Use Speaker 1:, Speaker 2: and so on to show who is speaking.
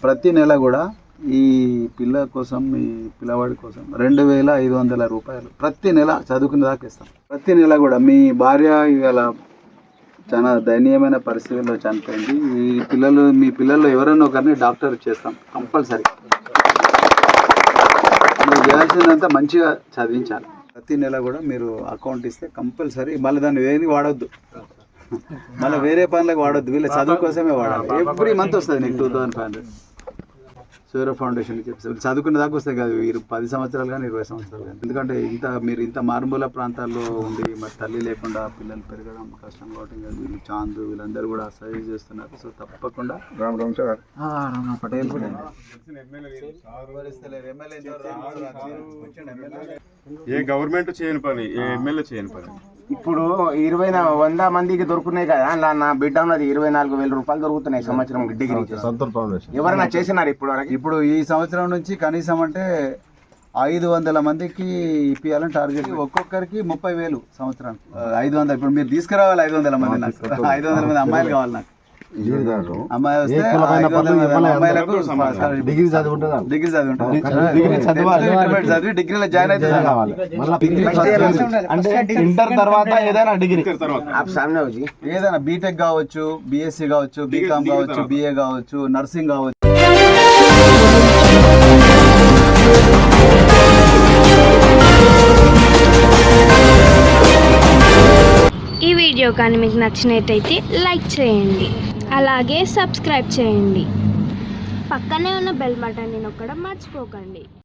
Speaker 1: ప్రతి నెల కూడా ఈ పిల్ల కోసం ఈ పిల్లవాడి కోసం రెండు వేల ఐదు వందల రూపాయలు ప్రతి నెల చదువుకునే దాకా ఇస్తాం. ప్రతి నెల కూడా మీ భార్య ఇవాళ చాలా దయనీయమైన పరిస్థితుల్లో చనిపోయింది. ఈ పిల్లలు మీ పిల్లల్లో ఎవరైనా ఒకరిని డాక్టర్ చేస్తాం కంపల్సరీ. మీరు చేయాల్సిందంతా మంచిగా చదివించాలి. ప్రతి నెల కూడా మీరు అకౌంట్ ఇస్తే కంపల్సరీ. మళ్ళీ దాన్ని ఏది వాడొద్దు. మళ్ళీ వేరే పనులకు వాడొద్దు. వీళ్ళ చదువు కోసమే వాడాలి. ఎవ్రీ మంత్ వస్తుంది నీకు two thousand five hundred Surya ఫౌండేషన్కి చెప్పి చదువుకునే దాకా వస్తాయి కాదు మీరు పది సంవత్సరాలు కానీ ఇరవై సంవత్సరాలు కానీ ఎందుకంటే ఇంత మీరు ఇంత మారుమూల ప్రాంతాల్లో ఉండి మరి తల్లి లేకుండా పిల్లలు పెరగడం కష్టం కాబట్టి ఇంకా వీళ్ళు చాంద్ వీళ్ళందరూ కూడా సజెస్ట్ చేస్తున్నారు. సో తప్పకుండా రామ్ పటేల్ రాలేదు. వచ్చిండు ఎమ్మెల్యే.
Speaker 2: ఏ గవర్నమెంట్ చేయని పని ఏ ఎమ్మెల్యే చేయని పని.
Speaker 3: ఇప్పుడు ఇరవై వంద మందికి దొరుకుతున్నాయి కదా అలా నా బిడ్డ ఉన్నది ఇరవై నాలుగు వేల రూపాయలు దొరుకుతున్నాయి సంవత్సరం డిగ్రీ ఎవరైనా చేసినారు ఇప్పుడు వరకు?
Speaker 1: ఇప్పుడు ఈ సంవత్సరం నుంచి కనీసం అంటే ఐదు వందల మందికి ఇప్పియాలని టార్గెట్ ఒక్కొక్కరికి ముప్పై వేలు సంవత్సరానికి. ఐదు వందలు ఇప్పుడు మీరు తీసుకురావాలి ఐదు వందల మంది నాకు. ఐదు వందల మంది అమ్మాయిలు కావాలి నాకు.
Speaker 4: ఏదైనా
Speaker 1: బీటెక్ కావచ్చు బిఎస్సి కావచ్చు బీకామ్ కావచ్చు బిఏ కావచ్చు నర్సింగ్ కావచ్చు.
Speaker 5: ఈ వీడియో కానీ మీకు నచ్చినట్టయితే లైక్ చేయండి. అలాగే సబ్స్క్రైబ్ చేయండి. పక్కనే ఉన్న బెల్ బటన్ని నొక్కడం మర్చిపోకండి.